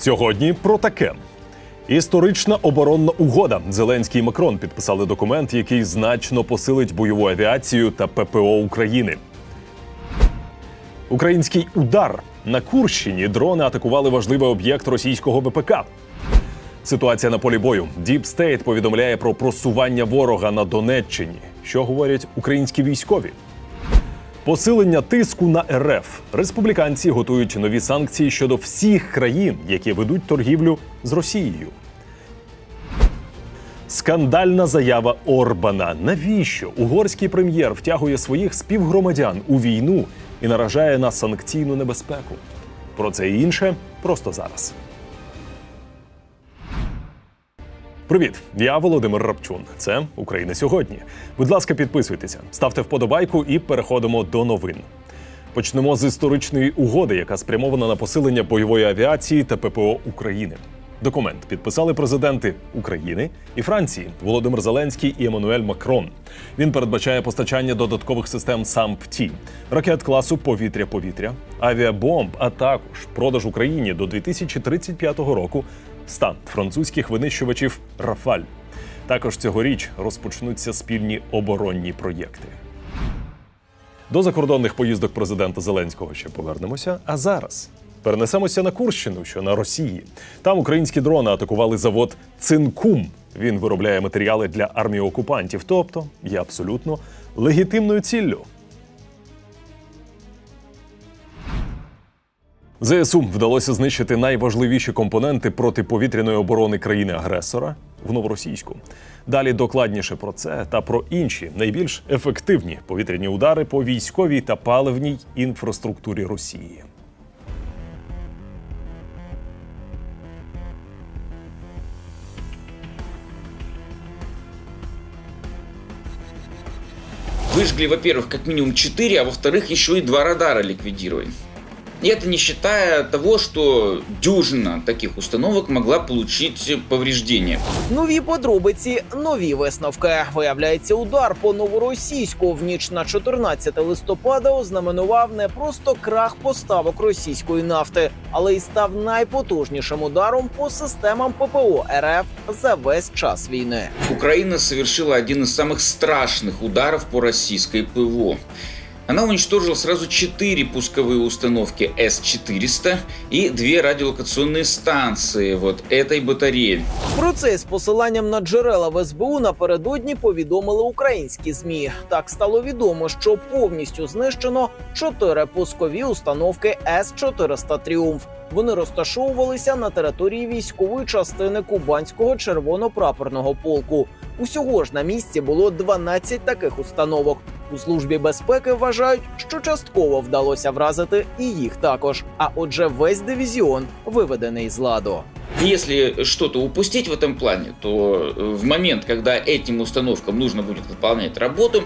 Сьогодні про таке. Історична оборонна угода. Зеленський і Макрон підписали документ, який значно посилить бойову авіацію та ППО України. Український удар на Курщині дрони атакували важливий об'єкт російського ВПК. Ситуація на полі бою. Діп Стейт повідомляє про просування ворога на Донеччині. Що говорять українські військові? Посилення тиску на РФ. Республіканці готують нові санкції щодо всіх країн, які ведуть торгівлю з Росією. Скандальна заява Орбана. Навіщо угорський прем'єр втягує своїх співгромадян у війну і наражає на санкційну небезпеку? Про це і інше просто зараз. Привіт, я Володимир Рапчун. Це Україна сьогодні. Будь ласка, підписуйтеся, ставте вподобайку і переходимо до новин. Почнемо з історичної угоди, яка спрямована на посилення бойової авіації та ППО України. Документ підписали президенти України і Франції Володимир Зеленський і Еммануель Макрон. Він передбачає постачання додаткових систем САМП-Ті, ракет класу повітря-повітря, авіабомб, а також продаж Україні до 2035 року ста французьких винищувачів Рафаль. Також цьогоріч розпочнуться спільні оборонні проєкти. До закордонних поїздок президента Зеленського ще повернемося. А зараз перенесемося на Курщину, що на Росії. Там українські дрони атакували завод Цинкум. Він виробляє матеріали для армії окупантів, тобто є абсолютно легітимною ціллю. ЗСУ вдалося знищити найважливіші компоненти протиповітряної оборони країни-агресора в новоросійську. Далі докладніше про це та про інші найбільш ефективні повітряні удари по військовій та паливній інфраструктурі Росії. Выжгли, во-первых, как минимум 4, а во-вторых, еще и два радара ликвидировали. И это не считая того, что дюжина таких установок могла получить повреждения. Нові подробиці, нові висновки. Виявляється, удар по новоросійську в ніч на 14 листопада ознаменував не просто крах поставок російської нафти, але й став найпотужнішим ударом по системам ППО РФ за весь час війни. Украина совершила один из самых страшных ударов по российской ПВО. Она уничтожила сразу четыре пусковые установки С-400 и две радиолокационные станции вот этой батареи. Про це з посиланням на джерела в СБУ напередодні повідомили українські змі. Так стало відомо, що повністю знищено чотири пускові установки С-400 Тріумф. Вони розташовувалися на території військової частини Кубанського червоно-прапорного полку. Усього ж на місці було 12 таких установок. У службі безпеки вважають, що частково вдалося вразити і їх також. А отже, весь дивізіон виведений з ладу. Если что-то упустить в этом плане, то э, в момент, когда этим установкам нужно будет выполнять работу,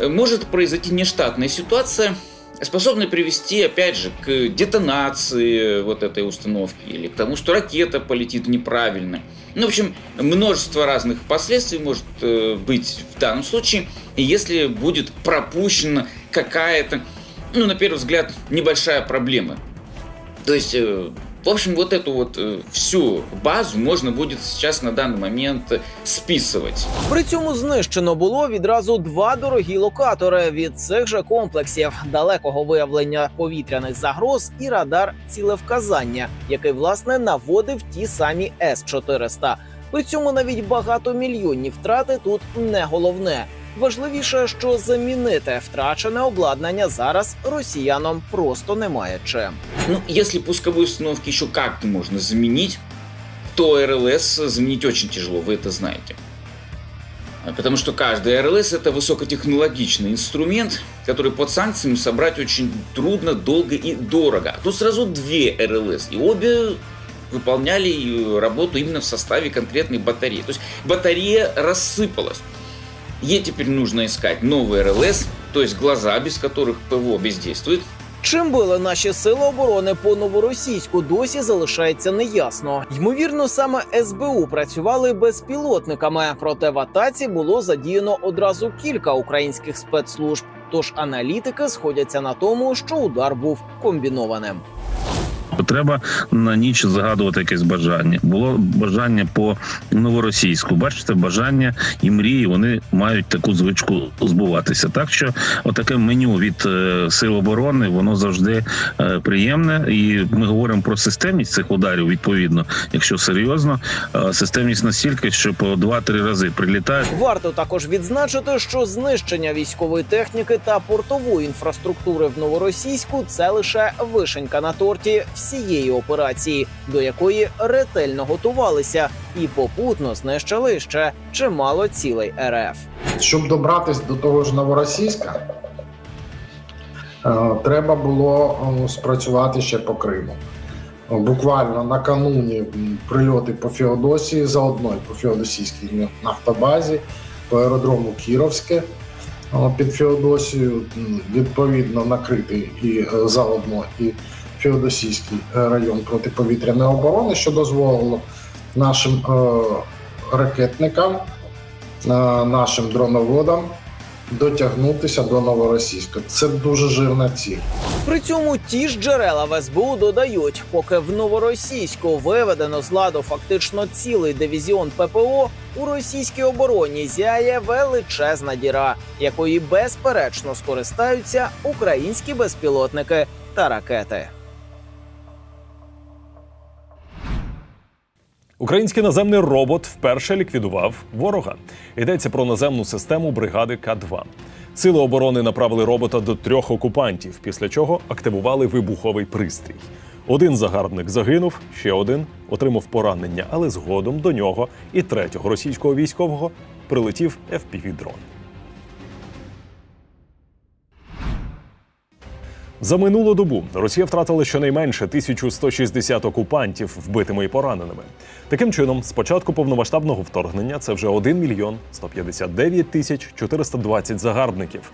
э, может произойти нештатная ситуация, способная привести, опять же, к детонации вот этой установки или к тому, что ракета полетит неправильно. Ну, в общем, множество разных последствий может э, быть в данном случае, если будет пропущена какая-то, ну, на первый взгляд, небольшая проблема. То есть, э, в общем, вот эту вот э, всю базу можно будет сейчас на данный момент э, списывать. При цьому знищено було відразу два дорогі локатори від цих же комплексів далекого виявлення повітряних загроз і радар цілевказання, який власне наводив ті самі С-400. При цьому навіть багатомільйонні втрати тут не головне. Важливіше, що замінити втрачене обладнання зараз росіянам просто немає чим. Ну, если пусковые установки еще как-то можно заменить, то РЛС заменить очень тяжело, вы это знаете. А Потому что каждый РЛС это высокотехнологичный инструмент, который под санкциями собрать очень трудно, долго и дорого. А тут сразу две РЛС, и обе выполняли э, работу именно в составе конкретной батареи. То есть батарея рассыпалась. Ей теперь нужно искать новый РЛС, то есть глаза, без которых ПВО бездействует, Чим били наші сили оборони по новоросійську, досі залишається неясно. Ймовірно, саме СБУ працювали безпілотниками, проте в атаці було задіяно одразу кілька українських спецслужб. Тож аналітики сходяться на тому, що удар був комбінованим. Треба на ніч загадувати якесь бажання. Було бажання по новоросійську. Бачите, бажання і мрії вони мають таку звичку збуватися. Так що отаке меню від е, сил оборони воно завжди е, приємне, і ми говоримо про системність цих ударів. Відповідно, якщо серйозно, е, системність настільки, що по 2-3 рази прилітають. Варто також відзначити, що знищення військової техніки та портової інфраструктури в новоросійську це лише вишенька на торті всієї операції, до якої ретельно готувалися і попутно знищили ще чимало цілей РФ. Щоб добратись до того ж новоросійська, е, треба було е, спрацювати ще по Криму. Буквально накануні прильоти по Феодосії, заодно по Феодосійській нафтобазі, по аеродрому Кіровське е, під Феодосією, відповідно накритий і заодно і Феодосійський район протиповітряної оборони, що дозволило нашим е, ракетникам е, нашим дроноводам дотягнутися до новоросійська. Це дуже жирна ціль. При цьому ті ж джерела в СБУ додають, поки в новоросійську виведено з ладу фактично цілий дивізіон ППО, у російській обороні зяє величезна діра, якої безперечно скористаються українські безпілотники та ракети. Український наземний робот вперше ліквідував ворога. Йдеться про наземну систему бригади К-2. Сили оборони направили робота до трьох окупантів, після чого активували вибуховий пристрій. Один загарбник загинув, ще один отримав поранення, але згодом до нього і третього російського військового прилетів FPV-дрон. За минулу добу Росія втратила щонайменше 1160 окупантів вбитими і пораненими. Таким чином, з початку повномасштабного вторгнення це вже 1 мільйон 159 тисяч 420 загарбників.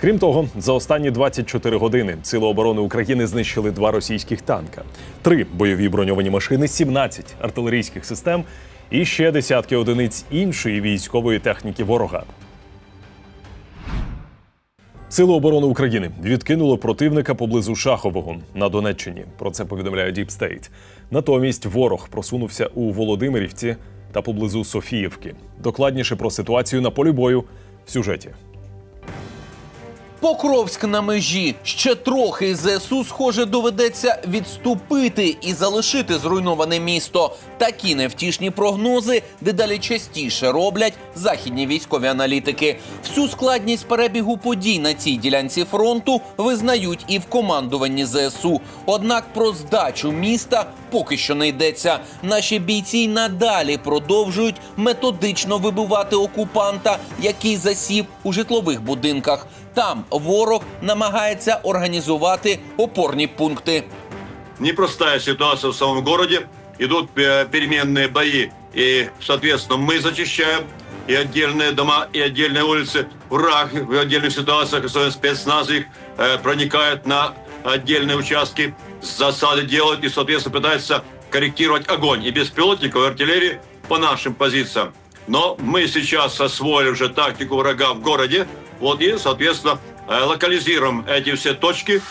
Крім того, за останні 24 години Сили оборони України знищили два російських танка, три бойові броньовані машини, 17 артилерійських систем і ще десятки одиниць іншої військової техніки ворога. Сили оборони України відкинули противника поблизу Шахового на Донеччині. Про це повідомляє Deep State. Натомість ворог просунувся у Володимирівці та поблизу Софіївки. Докладніше про ситуацію на полі бою в сюжеті. Покровськ на межі ще трохи ЗСУ, схоже, доведеться відступити і залишити зруйноване місто. Такі невтішні прогнози дедалі частіше роблять західні військові аналітики. Всю складність перебігу подій на цій ділянці фронту визнають і в командуванні ЗСУ. Однак про здачу міста поки що не йдеться. Наші бійці й надалі продовжують методично вибивати окупанта, який засів у житлових будинках. Там ворог намагається організувати опорні пункти. непростая ситуация в самом городе. Идут э, переменные бои, и, соответственно, мы зачищаем и отдельные дома, и отдельные улицы. Враг в отдельных ситуациях, особенно спецназы, их э, проникает на отдельные участки, засады делают и, соответственно, пытаются корректировать огонь и беспилотников, и артиллерии по нашим позициям. Но мы сейчас освоили уже тактику врага в городе, вот и, соответственно, э, локализируем эти все точки,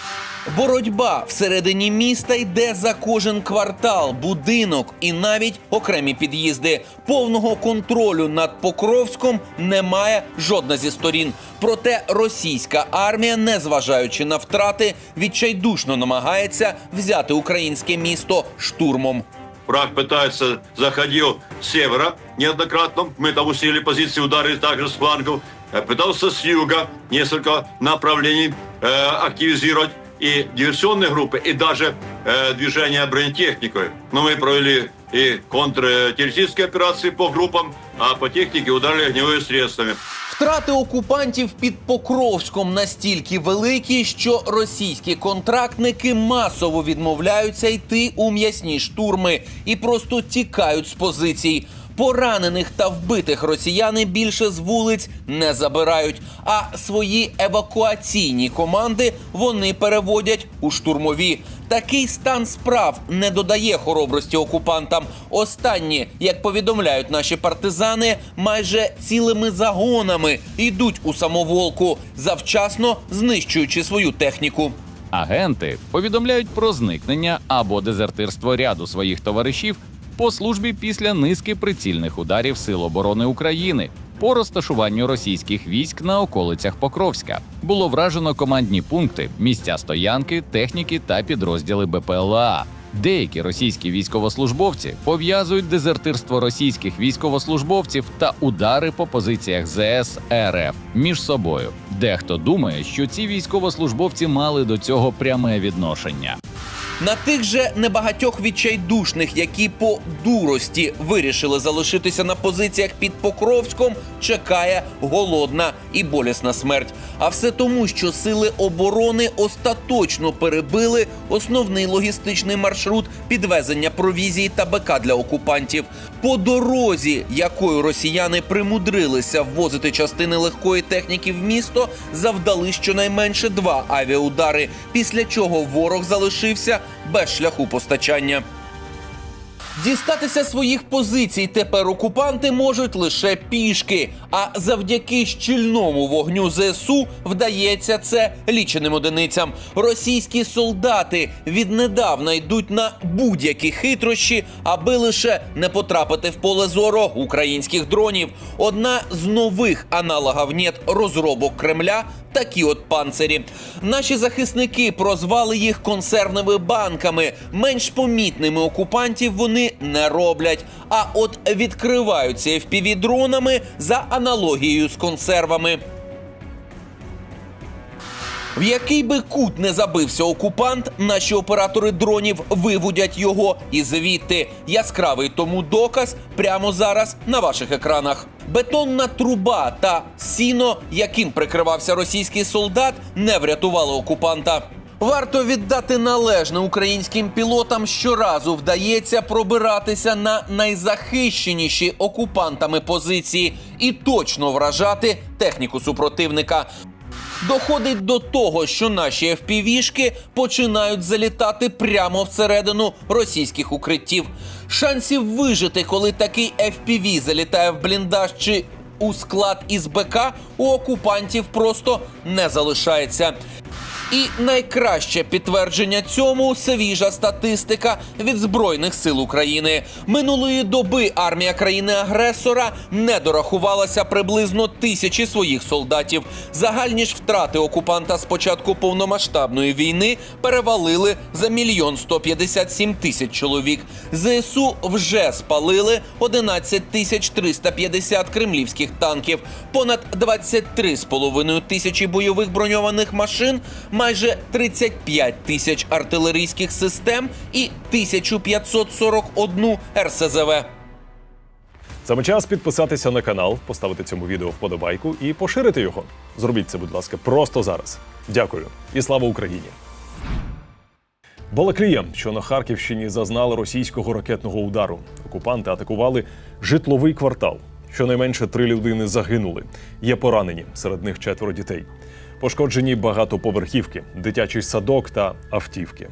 Боротьба всередині міста йде за кожен квартал, будинок і навіть окремі під'їзди. Повного контролю над Покровськом немає жодна зі сторін. Проте російська армія, незважаючи на втрати, відчайдушно намагається взяти українське місто штурмом. Враг пытается, заходил с севера неоднократно. Мы там усилили позиции, ударили также с флангов. Э, Пытался с юга несколько направлений э, активизировать и диверсионные группы, и даже э, движение бронетехникой. Но мы провели и контртеррористические операции по группам, а по технике ударили огневыми средствами. Втрати окупантів під Покровськом настільки великі, що російські контрактники масово відмовляються йти у м'ясні штурми і просто тікають з позицій. Поранених та вбитих росіяни більше з вулиць не забирають, а свої евакуаційні команди вони переводять у штурмові. Такий стан справ не додає хоробрості окупантам. Останні, як повідомляють наші партизани, майже цілими загонами йдуть у самоволку, завчасно знищуючи свою техніку. Агенти повідомляють про зникнення або дезертирство ряду своїх товаришів по службі після низки прицільних ударів Сил оборони України по розташуванню російських військ на околицях Покровська. Було вражено командні пункти, місця стоянки, техніки та підрозділи БПЛА. Деякі російські військовослужбовці пов'язують дезертирство російських військовослужбовців та удари по позиціях ЗС РФ між собою. Дехто думає, що ці військовослужбовці мали до цього пряме відношення. На тих же небагатьох відчайдушних, які по дурості вирішили залишитися на позиціях під Покровськом, чекає голодна і болісна смерть. А все тому, що сили оборони остаточно перебили основний логістичний маршрут підвезення провізії та БК для окупантів. По дорозі, якою росіяни примудрилися ввозити частини легкої техніки в місто, завдали щонайменше два авіаудари, після чого ворог залишився без шляху постачання. Дістатися своїх позицій тепер окупанти можуть лише пішки. А завдяки щільному вогню ЗСУ вдається це ліченим одиницям. Російські солдати віднедавна йдуть на будь-які хитрощі, аби лише не потрапити в поле зору українських дронів. Одна з нових аналогів нет розробок Кремля такі от панцирі. Наші захисники прозвали їх консервними банками. Менш помітними окупантів вони не роблять. А от відкриваються fpv дронами за аналогією з консервами. В який би кут не забився окупант, наші оператори дронів виводять його і звідти. Яскравий тому доказ прямо зараз на ваших екранах. Бетонна труба та сіно, яким прикривався російський солдат, не врятували окупанта. Варто віддати належне українським пілотам щоразу вдається пробиратися на найзахищеніші окупантами позиції і точно вражати техніку супротивника. Доходить до того, що наші FPV-шки починають залітати прямо всередину російських укриттів. Шансів вижити, коли такий FPV залітає в бліндаж чи у склад із БК, у окупантів просто не залишається. І найкраще підтвердження цьому свіжа статистика від збройних сил України. Минулої доби армія країни-агресора не дорахувалася приблизно тисячі своїх солдатів. Загальні ж втрати окупанта з початку повномасштабної війни перевалили за мільйон 157 тисяч чоловік. ЗСУ вже спалили 11 тисяч 350 кремлівських танків, понад 23,5 тисячі бойових броньованих машин, майже 35 тисяч артилерійських систем і 1541 РСЗВ. Саме час підписатися на канал, поставити цьому відео вподобайку і поширити його. Зробіть це, будь ласка, просто зараз. Дякую і слава Україні! Балаклія, що на Харківщині зазнала російського ракетного удару. Окупанти атакували житловий квартал. Щонайменше три людини загинули. Є поранені, серед них четверо дітей. Пошкоджені багатоповерхівки, дитячий садок та автівки.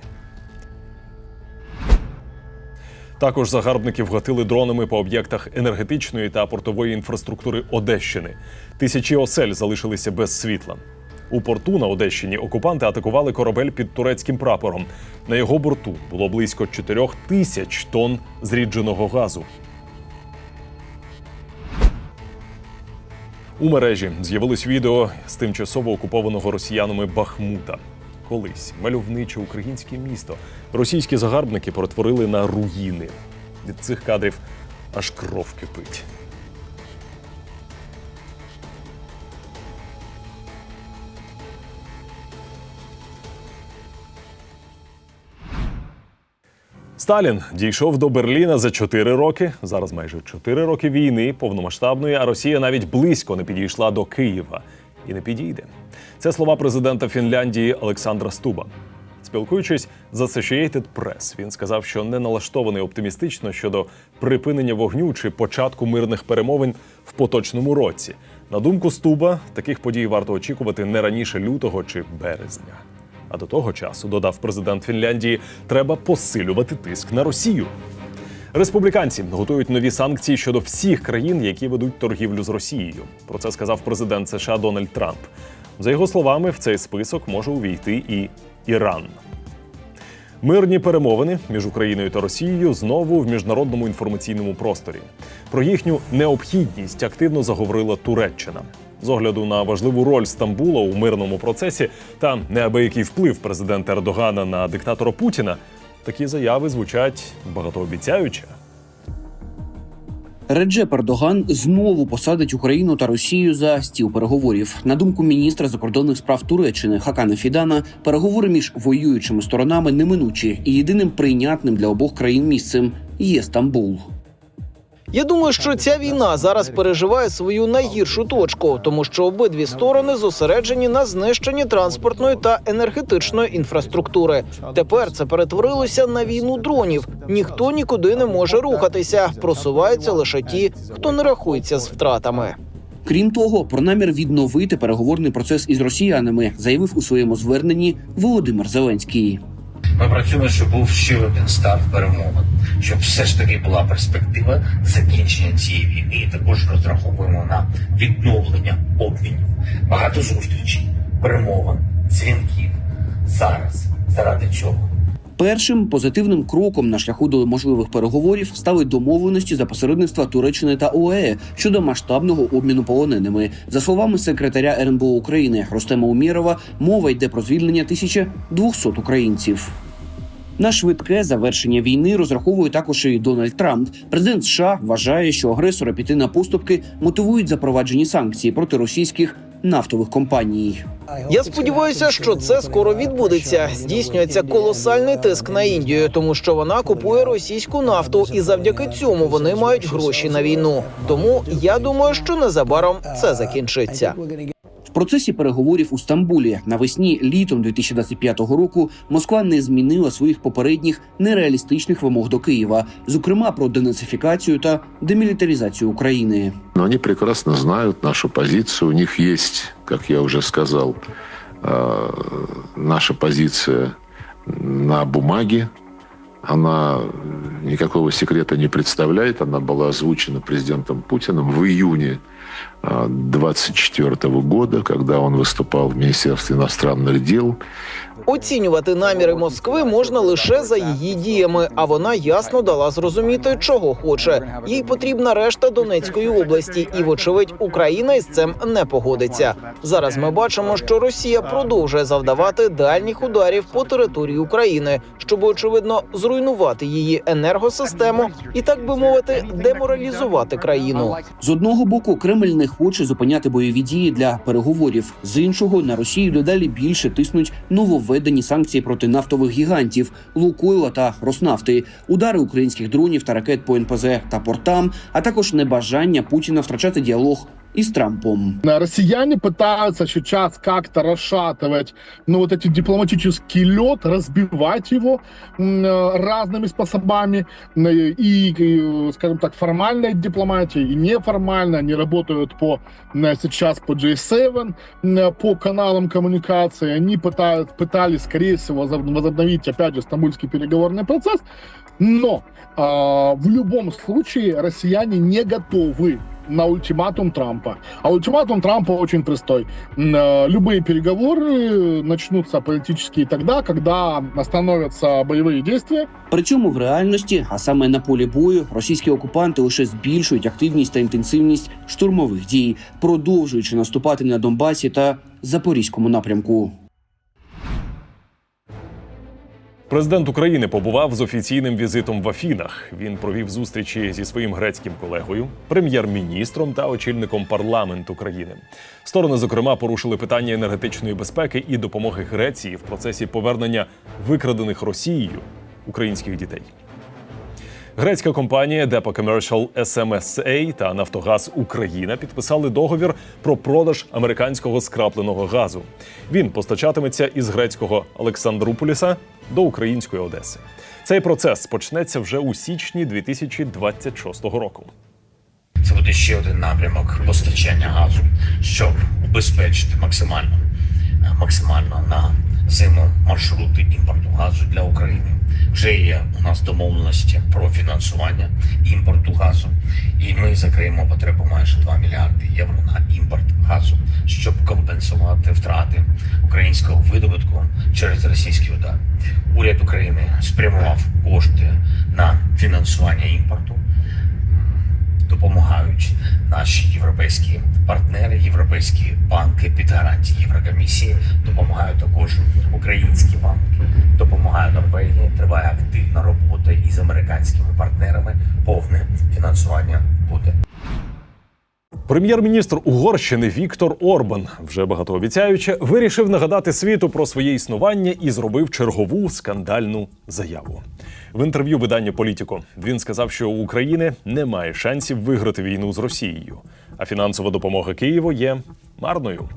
Також загарбники вгатили дронами по об'єктах енергетичної та портової інфраструктури Одещини. Тисячі осель залишилися без світла. У порту на Одещині окупанти атакували корабель під турецьким прапором. На його борту було близько 4 тисяч тонн зрідженого газу. У мережі з'явилось відео з тимчасово окупованого росіянами Бахмута. Колись мальовниче українське місто російські загарбники перетворили на руїни. Від цих кадрів аж кров кипить. Сталін дійшов до Берліна за 4 роки. Зараз майже 4 роки війни повномасштабної, а Росія навіть близько не підійшла до Києва і не підійде. Це слова президента Фінляндії Олександра Стуба. Спілкуючись з Associated Press, він сказав, що не налаштований оптимістично щодо припинення вогню чи початку мирних перемовин в поточному році. На думку Стуба, таких подій варто очікувати не раніше лютого чи березня. А до того часу, додав президент Фінляндії, треба посилювати тиск на Росію. Республіканці готують нові санкції щодо всіх країн, які ведуть торгівлю з Росією. Про це сказав президент США Дональд Трамп. За його словами, в цей список може увійти і Іран. Мирні перемовини між Україною та Росією знову в міжнародному інформаційному просторі. Про їхню необхідність активно заговорила Туреччина. З огляду на важливу роль Стамбула у мирному процесі та неабиякий вплив президента Ердогана на диктатора Путіна, такі заяви звучать багатообіцяюче. Реджеп Ердоган знову посадить Україну та Росію за стіл переговорів. На думку міністра закордонних справ Туреччини Хакана Фідана, переговори між воюючими сторонами неминучі, і єдиним прийнятним для обох країн місцем є Стамбул. Я думаю, що ця війна зараз переживає свою найгіршу точку, тому що обидві сторони зосереджені на знищенні транспортної та енергетичної інфраструктури. Тепер це перетворилося на війну дронів. Ніхто нікуди не може рухатися. Просуваються лише ті, хто не рахується з втратами. Крім того, про намір відновити переговорний процес із росіянами заявив у своєму зверненні Володимир Зеленський. Ми працюємо, щоб був ще один старт перемовин, щоб все ж таки була перспектива закінчення цієї війни. І також розраховуємо на відновлення обмінів, багато зустрічей, перемовин, дзвінків зараз заради цього. Першим позитивним кроком на шляху до можливих переговорів стали домовленості за посередництва Туреччини та ОАЕ щодо масштабного обміну полоненими. За словами секретаря РНБО України Рустема Умєрова, мова йде про звільнення 1200 українців. На швидке завершення війни розраховує також і Дональд Трамп. Президент США вважає, що агресора піти на поступки мотивують запроваджені санкції проти російських нафтових компаній. Я сподіваюся, що це скоро відбудеться. Здійснюється колосальний тиск на Індію, тому що вона купує російську нафту, і завдяки цьому вони мають гроші на війну. Тому я думаю, що незабаром це закінчиться. В процесі переговорів у Стамбулі навесні літом 2025 року Москва не змінила своїх попередніх нереалістичних вимог до Києва, зокрема про денацифікацію та демілітаризацію України. Но они прекрасно знают нашу позицию. У них есть, как я уже сказал, э, наша позиция на бумаге. Она никакого секрета не представляет. Она была озвучена президентом Путиным в июне 2024 года, когда он выступал в Министерстве иностранных дел. Оцінювати наміри Москви можна лише за її діями, а вона ясно дала зрозуміти, чого хоче. Їй потрібна решта Донецької області, і, вочевидь, Україна із цим не погодиться. Зараз ми бачимо, що Росія продовжує завдавати дальніх ударів по території України, щоб очевидно зруйнувати її енергосистему і, так би мовити, деморалізувати країну. З одного боку, Кремль не хоче зупиняти бойові дії для переговорів. З іншого на Росію дедалі більше тиснуть нововведені санкції проти нафтових гігантів Лукойла та Роснафти, удари українських дронів та ракет по НПЗ та портам, а також небажання Путіна втрачати діалог із Трампом. Россияне пытаются сейчас как-то расшатывать, ну, вот эти дипломатический лед, разбивать его э, разными способами. М, И, и, скажем так, формальная дипломатия и неформальная. Они работают по, м, сейчас по J7, м, по каналам коммуникации. Они пытают, пытались, скорее всего, возоб- возобновить, опять же, стамбульский переговорный процесс. Но а, в любом случае россияне не готовы на ультиматум Трампа. А ультиматум Трампа очень простой. М, э, Любые переговоры начнутся политические тогда, когда остановятся боевые действия. При цьому в реальності, а саме на полі бою, російські окупанти лише збільшують активність та інтенсивність штурмових дій, продовжуючи наступати на Донбасі та Запорізькому напрямку. Президент України побував з офіційним візитом в Афінах. Він провів зустрічі зі своїм грецьким колегою, прем'єр-міністром та очільником парламенту країни. Сторони, зокрема, порушили питання енергетичної безпеки і допомоги Греції в процесі повернення викрадених Росією українських дітей. Грецька компанія Depo Commercial SMSA та Нафтогаз Україна підписали договір про продаж американського скрапленого газу. Він постачатиметься із грецького Олександруполіса до української Одеси. Цей процес почнеться вже у січні 2026 року. Це буде ще один напрямок постачання газу, щоб убезпечити максимально, максимально на цими маршрути імпорту газу для України. Вже є у нас домовленості про фінансування імпорту газу, і ми закриємо потребу майже 2 мільярди євро на імпорт газу, щоб компенсувати втрати українського видобутку через російський удар. Уряд України спрямував кошти на фінансування імпорту допомагають наші європейські партнери, європейські банки під гарантії Єврокомісії, допомагають також українські банки, допомагає Норвегія. Триває активна робота із американськими партнерами. Повне фінансування буде. Прем'єр-міністр Угорщини Віктор Орбан, вже багатообіцяюче, вирішив нагадати світу про своє існування і зробив чергову скандальну заяву. В інтерв'ю видання Політіко він сказав, що у України немає шансів виграти війну з Росією, а фінансова допомога Києву є марною.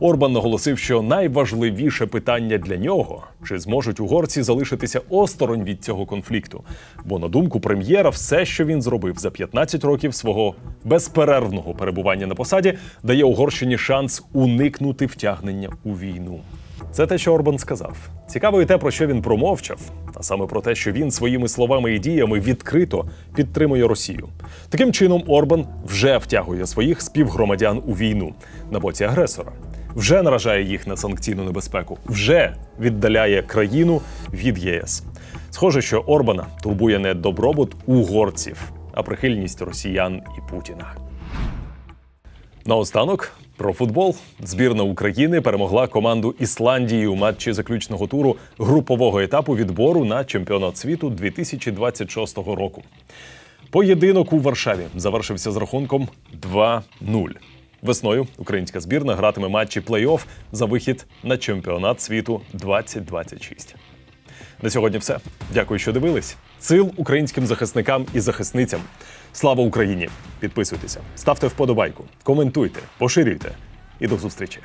Орбан наголосив, що найважливіше питання для нього чи зможуть угорці залишитися осторонь від цього конфлікту. Бо, на думку прем'єра, все, що він зробив за 15 років свого безперервного перебування на посаді, дає Угорщині шанс уникнути втягнення у війну. Це те, що Орбан сказав. Цікаво і те, про що він промовчав, а саме про те, що він своїми словами і діями відкрито підтримує Росію. Таким чином, Орбан вже втягує своїх співгромадян у війну на боці агресора, вже наражає їх на санкційну небезпеку, вже віддаляє країну від ЄС. Схоже, що Орбана турбує не добробут угорців, а прихильність росіян і Путіна. Наостанок про футбол. Збірна України перемогла команду Ісландії у матчі заключного туру групового етапу відбору на чемпіонат світу 2026 року. Поєдинок у Варшаві завершився з рахунком 2-0. Весною українська збірна гратиме матчі плей-офф за вихід на чемпіонат світу 2026. На сьогодні все. Дякую, що дивились. Сил українським захисникам і захисницям. Слава Україні! Підписуйтеся, ставте вподобайку, коментуйте, поширюйте і до зустрічі.